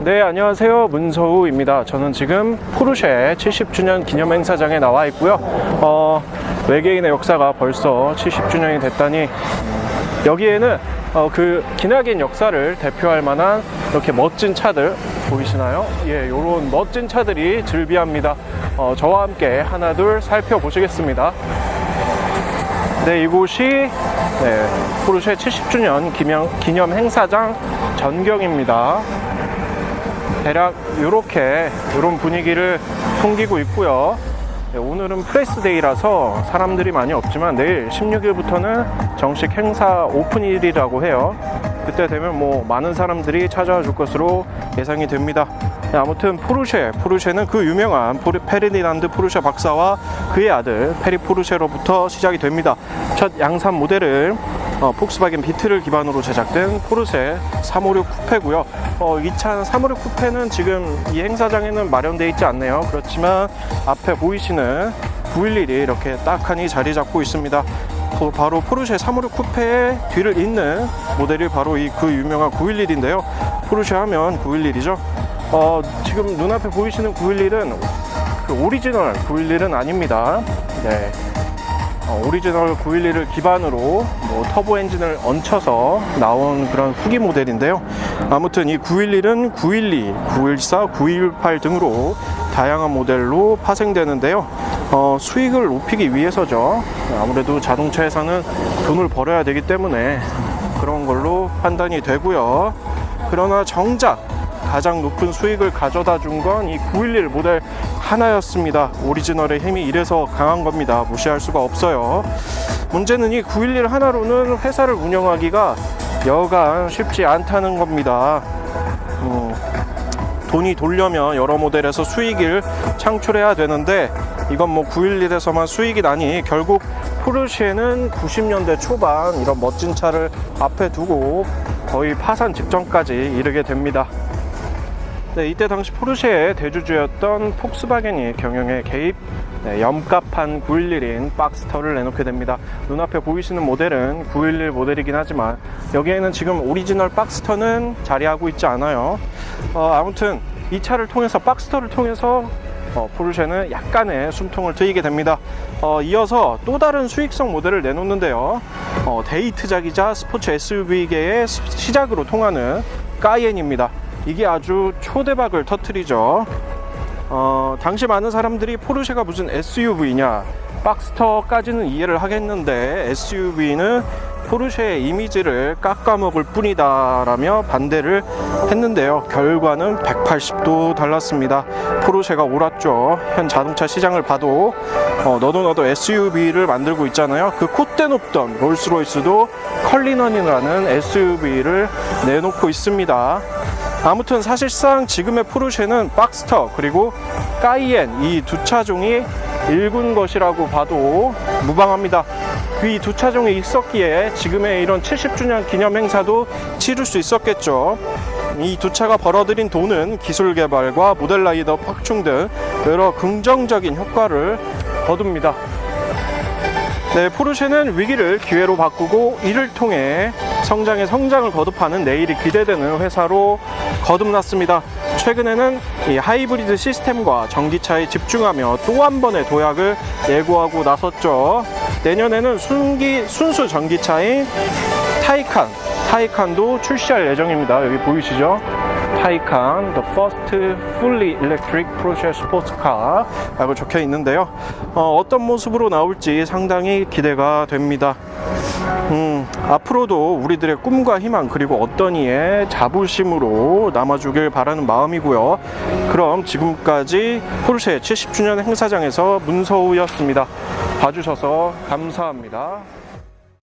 네, 안녕하세요. 문서우입니다. 저는 지금 포르쉐 70주년 기념 행사장에 나와 있고요. 어, 외계인의 역사가 벌써 70주년이 됐다니 여기에는 어, 그 기나긴 역사를 대표할 만한 이렇게 멋진 차들 보이시나요? 예, 요런 멋진 차들이 즐비합니다. 어, 저와 함께 하나 둘 살펴보시겠습니다. 네, 이곳이 네, 포르쉐 70주년 기념, 기념 행사장 전경입니다. 대략 이렇게 이런 분위기를 풍기고 있고요. 네, 오늘은 프레스데이라서 사람들이 많이 없지만 내일 16일부터는 정식 행사 오픈일이라고 해요. 그때 되면 뭐 많은 사람들이 찾아와 줄 것으로 예상이 됩니다. 네, 아무튼 포르쉐, 포르쉐는 그 유명한 포르, 페르디난드 포르쉐 박사와 그의 아들 페리 포르쉐로부터 시작이 됩니다. 첫 양산 모델은 어, 폭스바겐 비트를 기반으로 제작된 포르쉐 356 쿠페고요. 어, 이차356 쿠페는 지금 이 행사장에는 마련되어 있지 않네요. 그렇지만 앞에 보이시는 911이 이렇게 딱하니 자리 잡고 있습니다. 그 바로 포르쉐 356 쿠페의 뒤를 잇는 모델이 바로 이 그 유명한 911인데요. 포르쉐 하면 911이죠. 어, 지금 눈앞에 보이시는 911은 그 오리지널 911은 아닙니다. 네. 어, 오리지널 911을 기반으로 뭐 터보 엔진을 얹혀서 나온 그런 후기 모델인데요. 아무튼 이 911은 912, 914, 918 등으로 다양한 모델로 파생되는데요. 어, 수익을 높이기 위해서죠. 아무래도 자동차에서는 돈을 벌어야 되기 때문에 그런 걸로 판단이 되고요. 그러나 정작 가장 높은 수익을 가져다 준 건 이 911 모델 하나였습니다. 오리지널의 힘이 이래서 강한 겁니다. 무시할 수가 없어요. 문제는 이 911 하나로는 회사를 운영하기가 여간 쉽지 않다는 겁니다. 음, 돈이 돌려면 여러 모델에서 수익을 창출해야 되는데 이건 뭐 911에서만 수익이 나니 결국 포르쉐는 90년대 초반 이런 멋진 차를 앞에 두고 거의 파산 직전까지 이르게 됩니다. 네, 이때 당시 포르쉐의 대주주였던 폭스바겐이 경영에 개입, 네, 염값한 911인 박스터를 내놓게 됩니다. 눈앞에 보이시는 모델은 911 모델이긴 하지만 여기에는 지금 오리지널 박스터는 자리하고 있지 않아요. 어, 아무튼 이 차를 통해서 박스터를 통해서 어, 포르쉐는 약간의 숨통을 트이게 됩니다. 어, 이어서 또 다른 수익성 모델을 내놓는데요. 어, 데이트작이자 스포츠 SUV계의 시작으로 통하는 까이엔입니다. 이게 아주 초대박을 터트리죠. 어, 당시 많은 사람들이 포르쉐가 무슨 SUV냐, 박스터까지는 이해를 하겠는데 SUV는 포르쉐의 이미지를 깎아먹을 뿐이다 라며 반대를 했는데요. 결과는 180도 달랐습니다. 포르쉐가 옳았죠. 현 자동차 시장을 봐도 어, 너도 나도 SUV를 만들고 있잖아요. 그 콧대 높던 롤스로이스도 컬리넌이라는 SUV를 내놓고 있습니다. 아무튼 사실상 지금의 포르쉐는 박스터 그리고 까이엔 이 두 차종이 일군 것이라고 봐도 무방합니다. 그이두 차종이 있었기에 지금의 이런 70주년 기념 행사도 치를 수 있었겠죠. 이 두 차가 벌어들인 돈은 기술 개발과 모델 라이더 확충 등 여러 긍정적인 효과를 거둡니다. 네, 포르쉐는 위기를 기회로 바꾸고 이를 통해 성장의 성장을 거듭하는 내일이 기대되는 회사로 거듭났습니다. 최근에는 이 하이브리드 시스템과 전기차에 집중하며 또 한 번의 도약을 예고하고 나섰죠. 내년에는 순기, 순수 전기차인 타이칸, 타이칸도 출시할 예정입니다. 여기 보이시죠? 타이칸, the first fully electric Porsche sports car 라고 적혀 있는데요. 어, 어떤 모습으로 나올지 상당히 기대가 됩니다. 음, 앞으로도 우리들의 꿈과 희망 그리고 어떤 이의 자부심으로 남아주길 바라는 마음이고요. 그럼 지금까지 포르쉐 70주년 행사장에서 문서우였습니다. 봐주셔서 감사합니다.